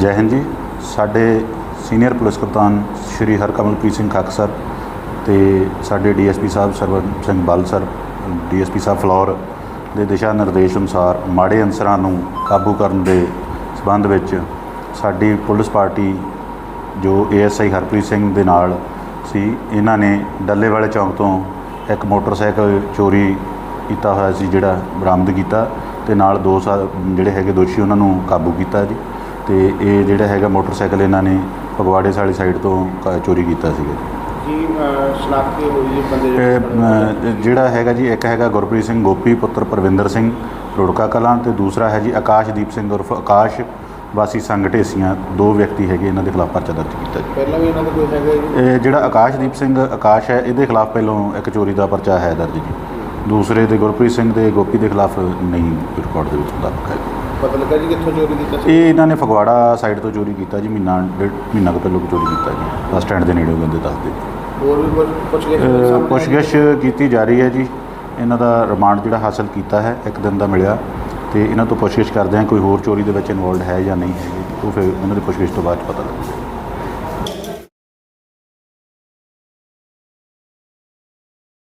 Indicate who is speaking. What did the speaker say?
Speaker 1: ਜੈ ਹਿੰਦ ਜੀ। ਸਾਡੇ ਸੀਨੀਅਰ ਪੁਲਿਸ ਕਪਤਾਨ ਸ਼੍ਰੀ ਹਰਕਮਲਪ੍ਰੀਤ ਸਿੰਘ ਖੱਕ ਸਰ ਤੇ ਸਾਡੇ ਡੀਐਸਪੀ ਸਾਹਿਬ ਸਰਵਨ ਸਿੰਘ ਬਲ ਸਰ, ਡੀਐਸਪੀ ਸਾਹਿਬ ਫਲੋਰ ਦੇ ਦਿਸ਼ਾ ਨਿਰਦੇਸ਼ ਅਨੁਸਾਰ ਮਾੜੇ ਅਨਸਰਾਂ ਨੂੰ ਕਾਬੂ ਕਰਨ ਦੇ ਸਬੰਧ ਵਿੱਚ ਸਾਡੀ ਪੁਲਿਸ ਪਾਰਟੀ ਜੋ ਏਐਸਆਈ ਹਰਪ੍ਰੀਤ ਸਿੰਘ ਦੇ ਨਾਲ ਸੀ, ਇਹਨਾਂ ਨੇ ਡੱਲੇ ਵਾਲੇ ਚੌਂਕ ਤੋਂ ਇੱਕ ਮੋਟਰਸਾਈਕਲ ਚੋਰੀ ਕੀਤਾ ਹੋਇਆ ਸੀ, ਜਿਹੜਾ ਬਰਾਮਦ ਕੀਤਾ ਤੇ ਨਾਲ ਦੋ ਸਾ, ਜਿਹੜੇ ਹੈਗੇ ਦੋਸ਼ੀ ਉਹਨਾਂ ਨੂੰ ਕਾਬੂ ਕੀਤਾ ਜੀ। ਤੇ ਇਹ ਜਿਹੜਾ ਹੈਗਾ ਮੋਟਰਸਾਈਕਲ ਇਹਨਾਂ ਨੇ ਫਗਵਾੜੇ ਵਾਲੀ ਸਾਈਡ ਤੋਂ ਕ- ਚੋਰੀ ਕੀਤਾ ਸੀਗਾ ਜੀ।
Speaker 2: ਸ਼ਨਾਖਤੀ ਹੋਈ ਜੀ ਬੰਦੇ ਜਿਹੜੇ
Speaker 1: ਅਮ, ਜਿਹੜਾ ਹੈਗਾ ਜੀ ਇੱਕ ਹੈਗਾ ਗੁਰਪ੍ਰੀਤ ਸਿੰਘ ਗੋਪੀ ਪੁੱਤਰ ਪ੍ਰਵਿੰਦਰ ਸਿੰਘ ਰੁੜਕਾ ਕਲਾਂ ਤੇ ਦੂਸਰਾ ਹੈ ਜੀ ਆਕਾਸ਼ਦੀਪ ਸਿੰਘ ਉਰਫ ਆਕਾਸ਼ ਵਾਸੀ ਸੰਘ ਢੇਸੀਆਂ ਦੋ ਵਿਅਕਤੀ ਹੈਗੇ ਇਹਨਾਂ ਦੇ ਖਿਲਾਫ ਪਰਚਾ ਦਰਜ ਕੀਤਾ ਜੀ।
Speaker 2: ਪਹਿਲਾਂ ਵੀ ਇਹਨਾਂ ਦਾ ਕੋਈ ਹੈਗਾ ਜੀ?
Speaker 1: ਇਹ ਜਿਹੜਾ ਆਕਾਸ਼ਦੀਪ ਸਿੰਘ ਆਕਾਸ਼ ਹੈ ਇਹਦੇ ਖਿਲਾਫ ਪਹਿਲਾਂ ਇੱਕ ਚੋਰੀ ਦਾ ਪਰਚਾ ਹੈ ਦਰਜ ਜੀ। ਦੂਸਰੇ ਦੇ ਗੁਰਪ੍ਰੀਤ ਸਿੰਘ ਦੇ ਗੋਪੀ ਦੇ ਖਿਲਾਫ ਨਹੀਂ ਰਿਕਾਰਡ ਦੇ ਵਿੱਚ ਮੁਤਾਬਕ ਹੈ
Speaker 2: ਪਤਾ ਲੱਗਾ ਜੀ ਕਿੱਥੋਂ ਚੋਰੀ ਕੀਤਾ ਸੀ?
Speaker 1: ਇਹ ਇਹਨਾਂ ਨੇ ਫਗਵਾੜਾ ਸਾਈਡ ਤੋਂ ਚੋਰੀ ਕੀਤਾ ਜੀ ਮਹੀਨਾ ਡੇਢ ਮਹੀਨਾ ਕੁ ਪਹਿਲਾਂ ਚੋਰੀ ਕੀਤਾ ਜੀ। ਬੱਸ ਸਟੈਂਡ ਦੇ ਨੇੜੇ ਬੰਦੇ ਦੱਸਦੇ
Speaker 2: ਹੋਰ ਵੀ ਕੁਝ ਪੁੱਛ ਗਏ
Speaker 1: ਅਹ ਪੁੱਛਗਿੱਛ ਕੀਤੀ ਜਾ ਰਹੀ ਹੈ ਜੀ। ਇਹਨਾਂ ਦਾ ਰਿਮਾਂਡ ਜਿਹੜਾ ਹਾਸਲ ਕੀਤਾ ਹੈ ਇੱਕ ਦਿਨ ਦਾ ਮਿਲਿਆ। ਤੇ ਇਹਨਾਂ ਤੋਂ ਪੁੱਛਗਿੱਛ ਕਰਦੇ ਹਾਂ ਕੋਈ ਹੋਰ ਚੋਰੀ ਦੇ ਵਿੱਚ ਇਨਵੋਲਡ ਹੈ ਜਾਂ ਨਹੀਂ ਹੈ। ਉਹ ਫਿਰ ਇਹਨਾਂ ਦੀ ਪੁੱਛਗਿੱਛ ਤੋਂ ਬਾਅਦ 'ਚ ਪਤਾ ਲੱਗੇਗਾ